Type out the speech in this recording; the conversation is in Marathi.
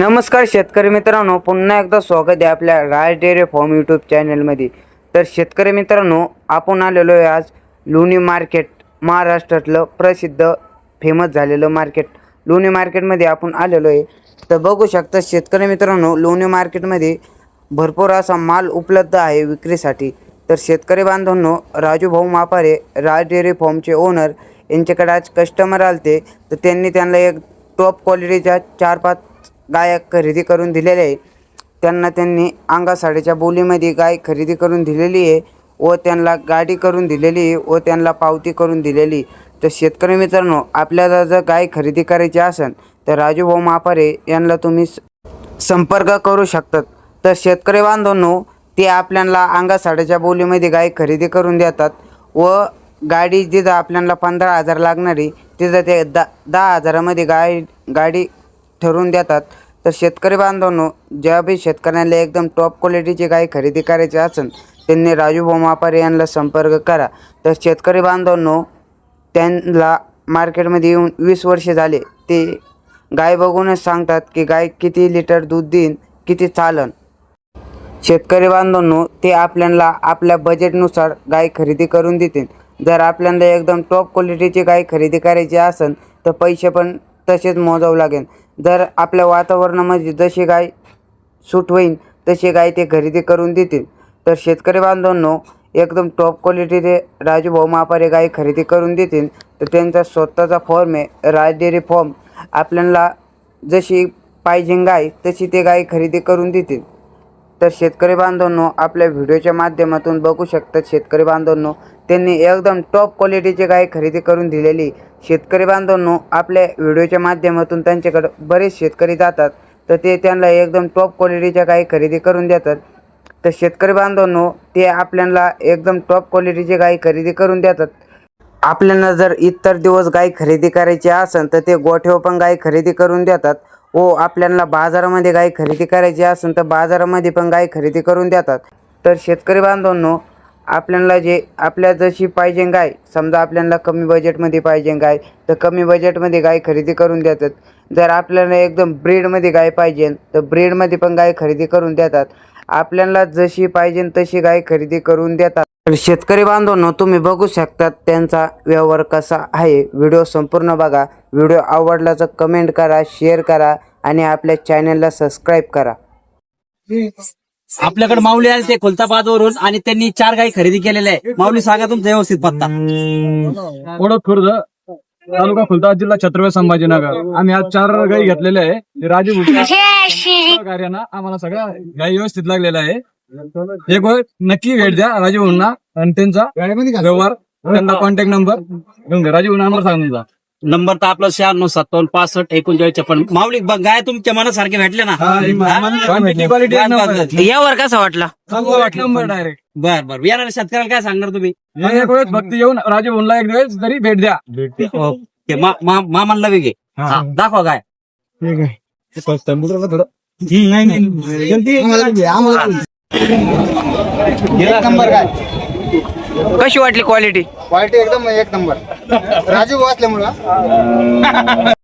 नमस्कार शेतकरी मित्रांनो पुन्हा एकदा स्वागत आहे आपल्या राज डेअरी फॉर्म यूट्यूब चॅनलमध्ये. तर शेतकरी मित्रांनो आपण आलेलो आहे आज लोणी मार्केट महाराष्ट्रातलं प्रसिद्ध फेमस झालेलं मार्केट. लोणी मार्केटमध्ये आपण आलेलो आहे. तर बघू शकता शेतकरी मित्रांनो लोणी मार्केटमध्ये भरपूर असा माल उपलब्ध आहे विक्रीसाठी. तर शेतकरी बांधवांनो राजू भाऊ मापारे राज डेअरी फॉर्मचे ओनर यांच्याकडे आज कस्टमर आलते. तर त्यांनी त्यांना एक टॉप क्वालिटीच्या चार पाच गाय खरेदी करून दिलेल्या आहे. त्यांना त्यांनी अंगा बोलीमध्ये गाय खरेदी करून दिलेली आहे व त्यांना गाडी करून दिलेली आहे व त्यांना पावती करून दिलेली तर शेतकरी मित्रांनो आपल्याला जर गाय खरेदी करायची असेल तर राजूभाऊ मापारे यांना तुम्ही स- संपर्क करू शकतात. तर शेतकरी बांधवांनो ते आपल्याला अंगा बोलीमध्ये गाय खरेदी करून देतात व गाडी जिथं आपल्याला पंधरा हजार लागणारी तिथं ते दा दहा हजारामध्ये गाय गाडी ठरवून देतात. तर शेतकरी बांधवांनो ज्या बी शेतकऱ्यांना एकदम टॉप क्वालिटीची गाय खरेदी करायची असेल त्यांनी राजू भोमापारे यांना संपर्क करा. तर शेतकरी बांधवांनो त्यांना मार्केटमध्ये येऊन वीस वर्षे झाले ते गाय बघूनच सांगतात की गाय किती लिटर दूध देईन किती चालन. शेतकरी बांधवांनो ते आपल्याला आपल्या बजेटनुसार गाय खरेदी करून देतील. जर आपल्याला एकदम टॉप क्वालिटीची गाय खरेदी करायची असेल तर पैसे पण तसेच मोजावं लागेल जर आपल्या वातावरणामध्ये जशी गाय सूट होईल तशी गाय ते खरेदी करून देतील. तर शेतकरी बांधवांनो एकदम टॉप क्वालिटीचे राजूभाऊ मापारे गाय खरेदी करून देतील. तर त्यांचा स्वतःचा फॉर्म आहे राज डेअरी फॉर्म. आपल्याला जशी पाहिजे गाय तशी ते गाय खरेदी करून देतील. तर शेतकरी बांधवांनो आपल्या व्हिडिओच्या माध्यमातून बघू शकतात शेतकरी बांधवांनो त्यांनी एकदम टॉप क्वालिटीची गाय खरेदी करून दिलेली शेतकरी बांधवांनो आपल्या व्हिडिओच्या माध्यमातून त्यांच्याकडं बरेच शेतकरी जातात. तर ते त्यांना एकदम टॉप क्वालिटीच्या गाय खरेदी करून देतात. तर शेतकरी बांधवांनो ते आपल्याला एकदम टॉप क्वालिटीची गाई खरेदी करून देतात. आपल्याला जर इतर दिवस गाई खरेदी करायची असेल तर ते गोठ्यावर पण गाई खरेदी करून देतात. व आपल्याला बाजारामध्ये गाई खरेदी करायची असेल तर बाजारामध्ये पण गाय खरेदी करून देतात. तर शेतकरी बांधवांनो आपल्याला जे आपल्या जशी पाहिजे गाय समजा आपल्याला कमी बजेटमध्ये पाहिजे गाय तर कमी बजेटमध्ये गाय खरेदी करून देतात. जर आपल्याला एकदम ब्रीडमध्ये गाय पाहिजे तर ब्रीडमध्ये पण गाय खरेदी करून देतात. आपल्याला जशी पाहिजे तशी गाय खरेदी करून देतात. तर शेतकरी बांधवांनो तुम्ही बघू शकतात त्यांचा व्यवहार कसा आहे. व्हिडिओ संपूर्ण बघा. व्हिडिओ आवडला तर कमेंट करा शेअर करा आणि आपल्या चॅनलला सबस्क्राईब करा. आपल्याकडे माऊली आले ते खुलताबादवरून आणि त्यांनी चार गाई खरेदी केलेल्या आहे माऊली सांगा तुमचा व्यवस्थित पत्ता. ओळख खुर्द तालुका खुलता जिल्हा छत्रपती संभाजीनगर. आम्ही आज चार गाई घेतलेले आहे राजू कार्यानं आम्हाला सगळ्या गाई व्यवस्थित लागलेल्या आहे एक वेळ नक्की भेट द्या राजू आणि त्यांचा व्यवहार त्यांना कॉन्टॅक्ट नंबर घेऊन घ्या राजू नंबर सांगा तुमचा नंबर तर आपला शहाण्णव सत्तावन्न पासष्ट एकोणचाळीस छप्पन माऊली बघ, गाय तुमच्या मनासारखे भेटले ना. यावर कसा वाटला? नंबर डायरेक्ट बर बर. येणाऱ्या शेतकऱ्याला काय सांगणार तुम्ही? फक्त येऊन राजू भाऊंना एक वेळेस तरी भेट द्या. ओके, मा- मा- मामांना वेगळे हा, दाखवा गाय. एक नंबर काय कशी वाटली क्वालिटी क्वालिटी एकदम एक नंबर. राजू असल्यामुळं.